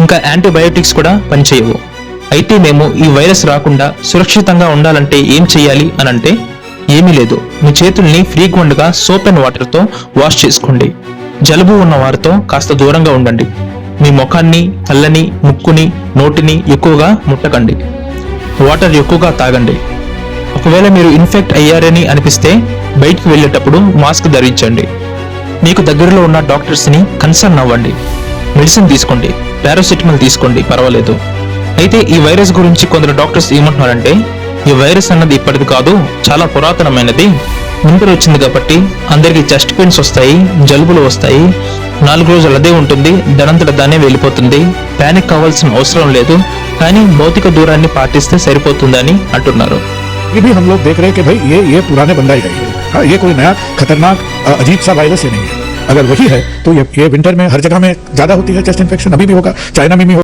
ఇంకా యాంటీబయోటిక్స్ కూడా పనిచేయవు. అయితే మేము ఈ వైరస్ రాకుండా సురక్షితంగా ఉండాలంటే ఏం చేయాలి అని అంటే ఏమీ లేదు. మీ చేతుల్ని ఫ్రీక్వెంట్గా సోప్ అండ్ వాటర్తో వాష్ చేసుకోండి. జలుబు ఉన్న వారితో కాస్త దూరంగా ఉండండి. మీ ముఖాన్ని కళ్ళని ముక్కుని నోటిని ఎక్కువగా ముట్టకండి. వాటర్ ఎక్కువగా తాగండి. ఒకవేళ మీరు ఇన్ఫెక్ట్ అయ్యారని అనిపిస్తే బయటికి వెళ్ళేటప్పుడు మాస్క్ ధరించండి. మీకు దగ్గరలో ఉన్న డాక్టర్స్ని కన్సర్న్ అవ్వండి. మెడిసిన్ తీసుకోండి. పారాసిటమాల్ తీసుకోండి పర్వాలేదు అయితే ఈ వైరస్ గురించి కొందరు డాక్టర్స్ ఏమంటున్నారంటే ఈ వైరస్ అన్నది ఇప్పటిది కాదు చాలా పురాతనమైనది వింటర్ వచ్చింది కాబట్టి అందరికీ చెస్ట్ పెయిన్స్ వస్తాయి జలుబులు వస్తాయి నాలుగు రోజులు అదే ఉంటుంది దానంతట దానే వెళ్ళిపోతుంది పానిక్ కావాల్సిన అవసరం లేదు కానీ భౌతిక దూరాన్ని పాటిస్తే సరిపోతుందని అంటున్నారు ये भी हम लोग देख रहे हैं कि भाई ये ये पुराने बंदा ही है ये हाँ, ये कोई नया खतरनाक अ, अजीब सा वायरस ये नहीं है अगर वही है तो ये ये विंटर में हर जगह में ज़्यादा होती है चेस्ट इन्फेक्शन अभी भी होगा चाइना में भी होगा